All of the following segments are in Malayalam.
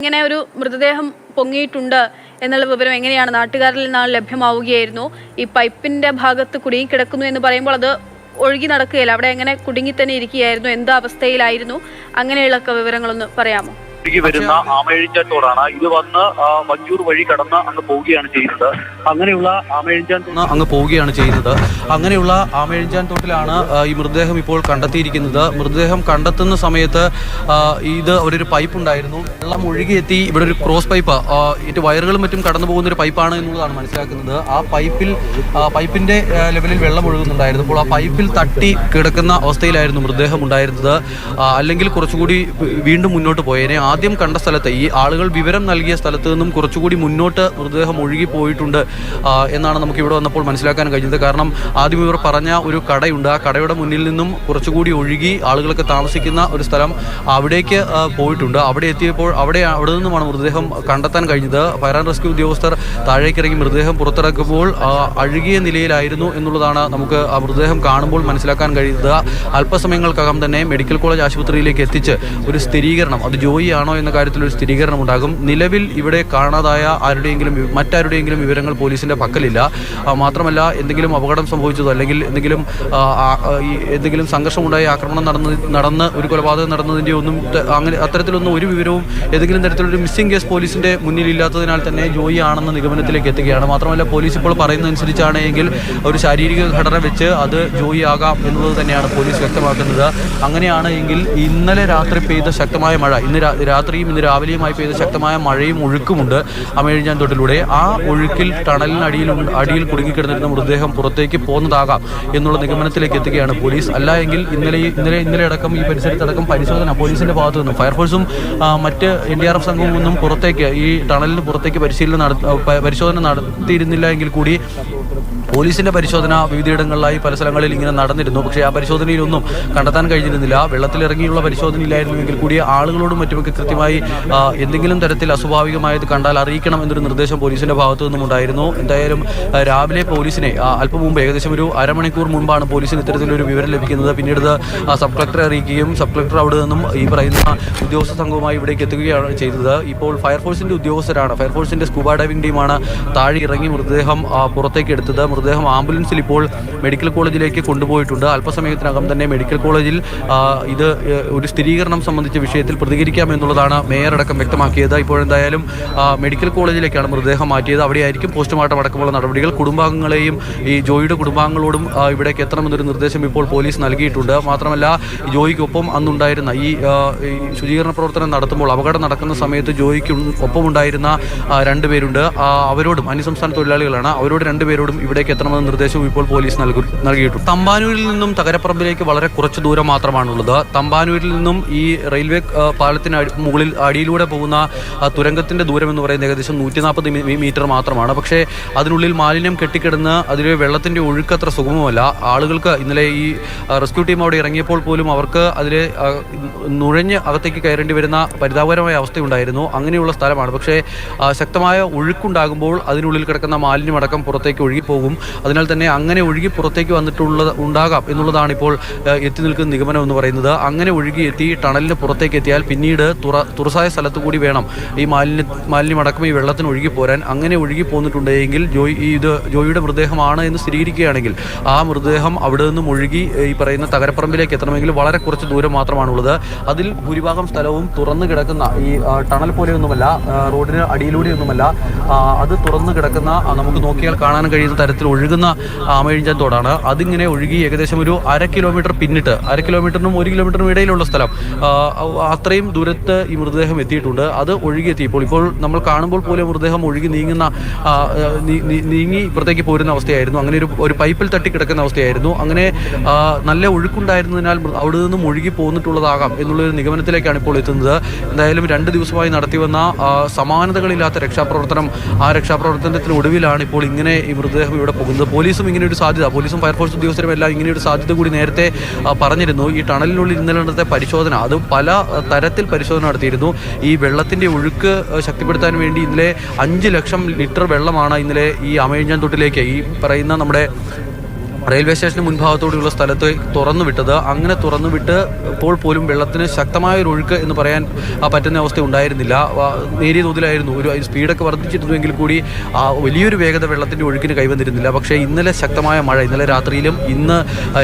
ഇങ്ങനെ ഒരു മൃതദേഹം പൊങ്ങിയിട്ടുണ്ട് എന്നുള്ള വിവരം എങ്ങനെയാണ് നാട്ടുകാരിൽ നിന്നാണ് ലഭ്യമാവുകയായിരുന്നു. ഈ പൈപ്പിന്റെ ഭാഗത്ത് കുടുങ്ങി കിടക്കുന്നു എന്ന് പറയുമ്പോൾ അത് ഒഴുകി നടക്കുകയില്ല. അവിടെ എങ്ങനെ കുടുങ്ങി തന്നെ ഇരിക്കുകയായിരുന്നു? എന്താ അവസ്ഥയിലായിരുന്നു? അങ്ങനെയുള്ള വിവരങ്ങളൊന്ന് പറയാമോ? ഒഴുകി വരുന്ന ആമയിഴിഞ്ചാറ്റോടാണ് ഇത് വന്ന് ആ, വഞ്ചൂർ വഴി കടന്ന് അങ്ങ് പോവുകയാണ് ചെയ്യുന്നത്. അങ്ങനെയുള്ള ആമേഴിഞ്ചാൻ അങ്ങ് പോവുകയാണ് ചെയ്യുന്നത്. അങ്ങനെയുള്ള ആമേഴിഞ്ചാൻ തോട്ടിലാണ് ആ, ഈ മൃതദേഹം ഇപ്പോൾ കണ്ടെത്തിയിരിക്കുന്നത്. മൃതദേഹം കണ്ടെത്തുന്ന സമയത്ത് ഇത് ഇത് ഒരു പൈപ്പ് ഉണ്ടായിരുന്നു വെള്ളം ഒഴുകിയെത്തി ഇവിടെ ഒരു ക്രോസ് പൈപ്പ് ഇത് ഇതിന്റെ വയറുകളും മറ്റും കടന്നു പോകുന്ന ഒരു പൈപ്പാണ് എന്നുള്ളതാണ് മനസ്സിലാക്കുന്നത്. ആ പൈപ്പിൽ പൈപ്പിന്റെ ലെവലിൽ വെള്ളം ഒഴുകുന്നുണ്ടായിരുന്നു. അപ്പോൾ ആ പൈപ്പിൽ തട്ടി കിടക്കുന്ന അവസ്ഥയിലായിരുന്നു മൃതദേഹം ഉണ്ടായിരുന്നത്. അല്ലെങ്കിൽ കുറച്ചുകൂടി വീണ്ടും മുന്നോട്ട് പോയേനെ. ആദ്യം കണ്ട സ്ഥലത്ത് ഈ ആളുകൾ വിവരം നൽകിയ സ്ഥലത്ത് നിന്നും കുറച്ചുകൂടി മുന്നോട്ട് മൃതദേഹം ഒഴുകി പോയിട്ടുണ്ട് എന്നാണ് നമുക്ക് ഇവിടെ വന്നപ്പോൾ മനസ്സിലാക്കാൻ കഴിഞ്ഞത്. കാരണം ആദ്യം ഇവർ പറഞ്ഞ ഒരു കടയുണ്ട്. ആ കടയുടെ മുന്നിൽ നിന്നും കുറച്ചുകൂടി ഒഴുകി ആളുകളൊക്കെ താമസിക്കുന്ന ഒരു സ്ഥലം അവിടേക്ക് പോയിട്ടുണ്ട്. അവിടെ എത്തിയപ്പോൾ അവിടെ അവിടെ നിന്നുമാണ് മൃതദേഹം കണ്ടെത്താൻ കഴിഞ്ഞത്. ഫയർ ആൻഡ് റെസ്ക്യൂ ഉദ്യോഗസ്ഥർ താഴേക്കിറങ്ങി മൃതദേഹം പുറത്തിറക്കുമ്പോൾ അഴുകിയ നിലയിലായിരുന്നു എന്നുള്ളതാണ് നമുക്ക് ആ മൃതദേഹം കാണുമ്പോൾ മനസ്സിലാക്കാൻ കഴിയുന്നത്. അല്പസമയങ്ങൾക്കകം തന്നെ മെഡിക്കൽ കോളേജ് ആശുപത്രിയിലേക്ക് എത്തിച്ച് ഒരു സ്ഥിരീകരണം അത് ജോയി ആണോ എന്ന കാര്യത്തിൽ ഒരു സ്ഥിരീകരണം ഉണ്ടാകും. നിലവിൽ ഇവിടെ കാണാതായ ആരുടെയെങ്കിലും മറ്റാരുടെയെങ്കിലും വിവരങ്ങൾ പോലീസിന്റെ പക്കലില്ല. മാത്രമല്ല എന്തെങ്കിലും അപകടം സംഭവിച്ചതോ അല്ലെങ്കിൽ എന്തെങ്കിലും എന്തെങ്കിലും സംഘർഷമുണ്ടായി ആക്രമണം നടന്ന് നടന്ന് ഒരു കൊലപാതകം നടന്നതിന്റെ ഒന്നും അങ്ങനെ അത്തരത്തിലൊന്നും ഒരു വിവരവും ഏതെങ്കിലും തരത്തിലൊരു മിസ്സിംഗ് കേസ് പോലീസിന്റെ മുന്നിൽ ഇല്ലാത്തതിനാൽ തന്നെ ജോയി ആണെന്ന നിഗമനത്തിലേക്ക് എത്തുകയാണ്. മാത്രമല്ല പോലീസ് ഇപ്പോൾ പറയുന്നതനുസരിച്ചാണെങ്കിൽ ഒരു ശാരീരിക ഘടന വെച്ച് അത് ജോയി ആകാം എന്നുള്ളത് തന്നെയാണ് പോലീസ് വ്യക്തമാക്കുന്നത്. അങ്ങനെയാണ് എങ്കിൽ ഇന്നലെ രാത്രി പെയ്ത ശക്തമായ മഴ ഇന്ന് രാത്രിയും ഇന്ന് രാവിലെയുമായി പെയ്ത ശക്തമായ മഴയും ഒഴുക്കുമുണ്ട്. അമേഴിഞ്ഞാൻ തൊട്ടിലൂടെ ആ ഒഴുക്കിൽ ടണലിനടിയിൽ അടിയിൽ കുടുങ്ങിക്കിടന്നിരുന്ന മൃതദേഹം പുറത്തേക്ക് പോകുന്നതാകാം എന്നുള്ള നിഗമനത്തിലേക്ക് എത്തുകയാണ് പോലീസ്. അല്ല എങ്കിൽ ഇന്നലെ ഇന്നലെ ഇന്നലെ അടക്കം ഈ പരിസരത്തടക്കം പരിശോധന പോലീസിന്റെ ഭാഗത്തു നിന്നും ഫയർഫോഴ്സും മറ്റ് എൻ ഡി ആർ എഫ് സംഘവും ഒന്നും പുറത്തേക്ക് ഈ ടണലിന് പുറത്തേക്ക് പരിശീലനം നട പരിശോധന നടത്തിയിരുന്നില്ല എങ്കിൽ കൂടി പോലീസിന്റെ പരിശോധന വിവിധയിടങ്ങളിലായി പല സ്ഥലങ്ങളിൽ ഇങ്ങനെ നടന്നിരുന്നു. പക്ഷേ ആ പരിശോധനയിലൊന്നും കണ്ടെത്താൻ കഴിഞ്ഞിരുന്നില്ല. വെള്ളത്തിലിറങ്ങിയുള്ള പരിശോധനയിലായിരുന്നുവെങ്കിൽ കൂടി ആളുകളോടും മറ്റുമൊക്കെ കൃത്യമായി എന്തെങ്കിലും തരത്തിൽ അസ്വാഭാവികമായത് കണ്ടാൽ അറിയിക്കണം എന്നൊരു നിർദ്ദേശം പോലീസിന്റെ ഭാഗത്തു നിന്നും ഉണ്ടായിരുന്നു. എന്തായാലും രാവിലെ പോലീസിനെ അല്പം മുമ്പ് ഏകദേശം ഒരു അരമണിക്കൂർ മുമ്പാണ് പോലീസിന് ഇത്തരത്തിലൊരു വിവരം ലഭിക്കുന്നത്. പിന്നീട് സബ് കളക്ടറെ അറിയിക്കുകയും സബ് കളക്ടർ അവിടെ നിന്നും ഈ പറയുന്ന ഉദ്യോഗസ്ഥ സംഘവുമായി ഇവിടേക്ക് എത്തുകയാണ് ചെയ്തത്. ഇപ്പോൾ ഫയർഫോഴ്സിന്റെ ഉദ്യോഗസ്ഥരാണ്. ഫയർഫോഴ്സിന്റെ സ്കൂബ ഡൈവിംഗ് ടീമാണ് താഴെ ഇറങ്ങി മൃതദേഹം പുറത്തേക്ക് എടുത്തത്. മൃതദേഹം ആംബുലൻസിൽ ഇപ്പോൾ മെഡിക്കൽ കോളേജിലേക്ക് കൊണ്ടുപോയിട്ടുണ്ട്. അല്പസമയത്തിനകം തന്നെ മെഡിക്കൽ കോളേജിൽ ഇത് ഒരു സ്ഥിരീകരണം സംബന്ധിച്ച വിഷയത്തിൽ പ്രതികരിക്കാമെന്നുള്ളതാണ് മേയർ അടക്കം വ്യക്തമാക്കിയത്. ഇപ്പോഴെന്തായാലും മെഡിക്കൽ കോളേജിലേക്കാണ് മൃതദേഹം മാറ്റിയത്. അവിടെയായിരിക്കും പോസ്റ്റ്മോർട്ടം അടക്കമുള്ള നടപടികൾ. കുടുംബാംഗങ്ങളെയും ഈ ജോയിയുടെ കുടുംബാംഗങ്ങളോടും ഇവിടേക്ക് എത്തണമെന്നൊരു നിർദ്ദേശം ഇപ്പോൾ പോലീസ് നൽകിയിട്ടുണ്ട്. മാത്രമല്ല ജോയിക്കൊപ്പം അന്നുണ്ടായിരുന്ന ഈ ശുചീകരണ പ്രവർത്തനം നടത്തുമ്പോൾ അപകടം നടക്കുന്ന സമയത്ത് ജോയിക്ക് ഒപ്പമുണ്ടായിരുന്ന രണ്ടുപേരുണ്ട് അവരോടും അന്യസംസ്ഥാന തൊഴിലാളികളാണ്. അവരോട് രണ്ടുപേരോടും ഇവിടേക്ക് എത്തണമെന്ന നിർദ്ദേശവും ഇപ്പോൾ പോലീസ് നൽകു നൽകിയിട്ടുണ്ട്. തമ്പാനൂരിൽ നിന്നും തകരപ്പറമ്പിലേക്ക് വളരെ കുറച്ച് ദൂരം മാത്രമാണുള്ളത്. തമ്പാനൂരിൽ നിന്നും ഈ റെയിൽവേ പാലത്തിന് മുകളിൽ അടിയിലൂടെ പോകുന്ന തുരങ്കത്തിന്റെ ദൂരം എന്ന് പറയുന്നത് ഏകദേശം നൂറ്റി നാൽപ്പത് മീറ്റർ മാത്രമാണ്. പക്ഷേ അതിനുള്ളിൽ മാലിന്യം കെട്ടിക്കിടന്ന് അതിലെ വെള്ളത്തിന്റെ ഒഴുക്ക് അത്ര സുഗമമല്ല. ആളുകൾക്ക് ഇന്നലെ ഈ റെസ്ക്യൂ ടീം അവിടെ ഇറങ്ങിയപ്പോൾ പോലും അവർക്ക് അതിലെ നുഴഞ്ഞ് അകത്തേക്ക് കയറേണ്ടി വരുന്ന പരിതാപകരമായ അവസ്ഥയുണ്ടായിരുന്നു. അങ്ങനെയുള്ള സ്ഥലമാണ്. പക്ഷേ ശക്തമായ ഒഴുക്കുണ്ടാകുമ്പോൾ അതിനുള്ളിൽ കിടക്കുന്ന മാലിന്യമടക്കം പുറത്തേക്ക് ഒഴുകിപ്പോകും. അതിനാൽ തന്നെ അങ്ങനെ ഒഴുകി പുറത്തേക്ക് വന്നിട്ടുള്ള ഉണ്ടാകാം എന്നുള്ളതാണ് ഇപ്പോൾ എത്തി നിൽക്കുന്ന നിഗമനം എന്ന് പറയുന്നത്. അങ്ങനെ ഒഴുകി എത്തി ടണലിന് പുറത്തേക്ക് എത്തിയാൽ പിന്നീട് തുറ തുറസായ സ്ഥലത്ത് കൂടി വേണം ഈ മാലിന്യ മാലിന്യമടക്കം ഈ വെള്ളത്തിന് ഒഴുകി പോരാൻ. അങ്ങനെ ഒഴുകി പോന്നിട്ടുണ്ടെങ്കിൽ ജോയി ഇത് ജോയിയുടെ മൃതദേഹമാണ് എന്ന് സ്ഥിരീകരിക്കുകയാണെങ്കിൽ ആ മൃതദേഹം അവിടെ നിന്നും ഒഴുകി ഈ പറയുന്ന തകരപ്പറമ്പിലേക്ക് എത്തണമെങ്കിൽ വളരെ കുറച്ച് ദൂരം മാത്രമാണുള്ളത്. അതിൽ ഭൂരിഭാഗം സ്ഥലവും തുറന്നു കിടക്കുന്ന ഈ ടണൽ പോലെയൊന്നുമല്ല റോഡിന് അടിയിലൂടെയൊന്നുമല്ല അത് തുറന്നു കിടക്കുന്ന നമുക്ക് നോക്കിയാൽ കാണാൻ കഴിയുന്ന തരത്തിൽ ഒഴുകുന്ന ആമഴിഞ്ചൻ തോടാണ് അതിങ്ങനെ ഒഴുകി ഏകദേശം ഒരു അര കിലോമീറ്റർ പിന്നിട്ട് അര കിലോമീറ്ററിനും ഒരു കിലോമീറ്ററിനും ഇടയിലുള്ള സ്ഥലം അത്രയും ദൂരത്ത് ഈ മൃതദേഹം എത്തിയിട്ടുണ്ട്. അത് ഒഴുകിയെത്തിയപ്പോൾ ഇപ്പോൾ നമ്മൾ കാണുമ്പോൾ പോലും മൃതദേഹം ഒഴുകി നീങ്ങുന്ന നീങ്ങി ഇപ്പുറത്തേക്ക് പോരുന്ന അവസ്ഥയായിരുന്നു. അങ്ങനെ ഒരു ഒരു പൈപ്പിൽ തട്ടി കിടക്കുന്ന അവസ്ഥയായിരുന്നു. അങ്ങനെ നല്ല ഒഴുക്കുണ്ടായിരുന്നതിനാൽ അവിടെ നിന്നും ഒഴുകി പോന്നിട്ടുള്ളതാകാം എന്നുള്ളൊരു നിഗമനത്തിലേക്കാണ് ഇപ്പോൾ എത്തുന്നത്. എന്തായാലും രണ്ട് ദിവസമായി നടത്തിവന്ന സമാനതകളില്ലാത്ത രക്ഷാപ്രവർത്തനം ആ രക്ഷാപ്രവർത്തനത്തിന് ഒടുവിലാണ് ഇപ്പോൾ ഇങ്ങനെ ഈ മൃതദേഹം ഇവിടെ പോകുന്നത്. പോലീസും ഇങ്ങനെ ഒരു സാധ്യത പോലീസും ഫയർഫോഴ്സ് ഉദ്യോഗസ്ഥരും എല്ലാം ഇങ്ങനെ ഒരു സാധ്യത കൂടി നേരത്തെ പറഞ്ഞിരുന്നു. ഈ ടണലിനുള്ളിൽ ഇന്നലെ നടത്തിയ പരിശോധന അത് പല തരത്തിൽ പരിശോധന നടത്തിയിരുന്നു. ഈ വെള്ളത്തിന്റെ ഒഴുക്ക് ശക്തിപ്പെടുത്താൻ വേണ്ടി ഇന്നലെ അഞ്ച് ലക്ഷം ലിറ്റർ വെള്ളമാണ് ഇന്നലെ ഈ അമേഴിഞ്ഞാൻ തൊട്ടിലേക്ക് ഈ പറയുന്ന നമ്മുടെ റെയിൽവേ സ്റ്റേഷന് മുൻഭാഗത്തോടെയുള്ള സ്ഥലത്ത് തുറന്നു വിട്ടത് അങ്ങനെ തുറന്നു വിട്ട് ഇപ്പോൾ പോലും വെള്ളത്തിന് ശക്തമായ ഒരു ഒഴുക്ക് എന്ന് പറയാൻ പറ്റുന്ന അവസ്ഥ ഉണ്ടായിരുന്നില്ല. നേരിയ തോതിലായിരുന്നു. ഒരു സ്പീഡൊക്കെ വർദ്ധിച്ചിരുന്നുവെങ്കിൽ കൂടി വലിയൊരു വേഗത വെള്ളത്തിന്റെ ഒഴുക്കിന് കൈവന്നിരുന്നില്ല. പക്ഷേ ഇന്നലെ ശക്തമായ മഴ ഇന്നലെ രാത്രിയിലും ഇന്ന്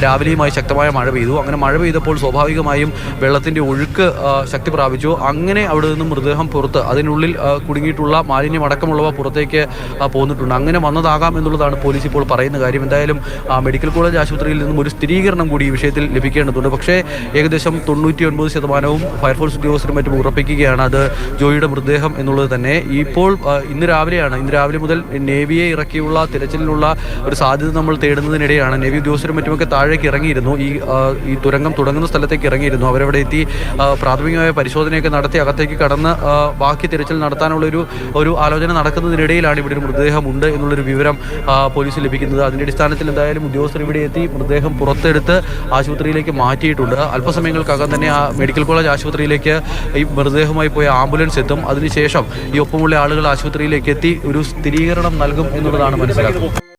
രാവിലെയുമായി ശക്തമായ മഴ പെയ്തു. അങ്ങനെ മഴ പെയ്തപ്പോൾ സ്വാഭാവികമായും വെള്ളത്തിന്റെ ഒഴുക്ക് ശക്തി പ്രാപിച്ചു. അങ്ങനെ അവിടെ നിന്നും മൃതദേഹം പുറത്ത് അതിനുള്ളിൽ കുടുങ്ങിയിട്ടുള്ള മാലിന്യം അടക്കമുള്ളവ പുറത്തേക്ക് പോന്നിട്ടുണ്ട്. അങ്ങനെ വന്നതാകാം എന്നുള്ളതാണ് പോലീസ് ഇപ്പോൾ പറയുന്ന കാര്യം. എന്തായാലും മെഡിക്കൽ കോളേജ് ആശുപത്രിയിൽ നിന്നും ഒരു സ്ഥിരീകരണം കൂടി ഈ വിഷയത്തിൽ ലഭിക്കേണ്ടതുണ്ട്. പക്ഷേ ഏകദേശം തൊണ്ണൂറ്റി ഒൻപത് ശതമാനവും ഫയർഫോഴ്സ് ഉദ്യോഗസ്ഥരും മറ്റും ഉറപ്പിക്കുകയാണ്. അത് ജോയിയുടെ മൃതദേഹം എന്നുള്ളത് തന്നെ. ഇപ്പോൾ ഇന്ന് രാവിലെയാണ് ഇന്ന് രാവിലെ മുതൽ നേവിയെ ഇറക്കിയുള്ള തിരച്ചിലിനുള്ള ഒരു സാധ്യത നമ്മൾ തേടുന്നതിനിടെയാണ്. നേവി ഉദ്യോഗസ്ഥരും മറ്റുമൊക്കെ താഴേക്ക് ഇറങ്ങിയിരുന്നു. ഈ ഈ തുരങ്കം തുടങ്ങുന്ന സ്ഥലത്തേക്ക് ഇറങ്ങിയിരുന്നു. അവരവിടെ എത്തി പ്രാഥമികമായ പരിശോധനയൊക്കെ നടത്തി അകത്തേക്ക് കടന്ന് ബാക്കി തിരച്ചിൽ നടത്താനുള്ള ഒരു ഒരു ആലോചന നടക്കുന്നതിനിടയിലാണ് ഇവിടെ ഒരു മൃതദേഹം ഉണ്ട് എന്നുള്ളൊരു വിവരം പോലീസ് ലഭിക്കുന്നത്. അതിന്റെ അടിസ്ഥാനത്തിൽ എന്തായാലും ഉദ്യോഗസ്ഥർ ഇവിടെ എത്തി മൃതദേഹം പുറത്തെടുത്ത് ആശുപത്രിയിലേക്ക് മാറ്റിയിട്ടുണ്ട്. അല്പസമയങ്ങൾക്കകം തന്നെ ആ മെഡിക്കൽ കോളേജ് ആശുപത്രിയിലേക്ക് ഈ മൃതദേഹമായി പോയ ആംബുലൻസ് എത്തും. അതിനുശേഷം ഈ ഒപ്പമുള്ള ആളുകൾ ആശുപത്രിയിലേക്ക് എത്തി ഒരു സ്ഥിരീകരണം നൽകും എന്നുള്ളതാണ് മനസ്സിലാക്കുന്നത്.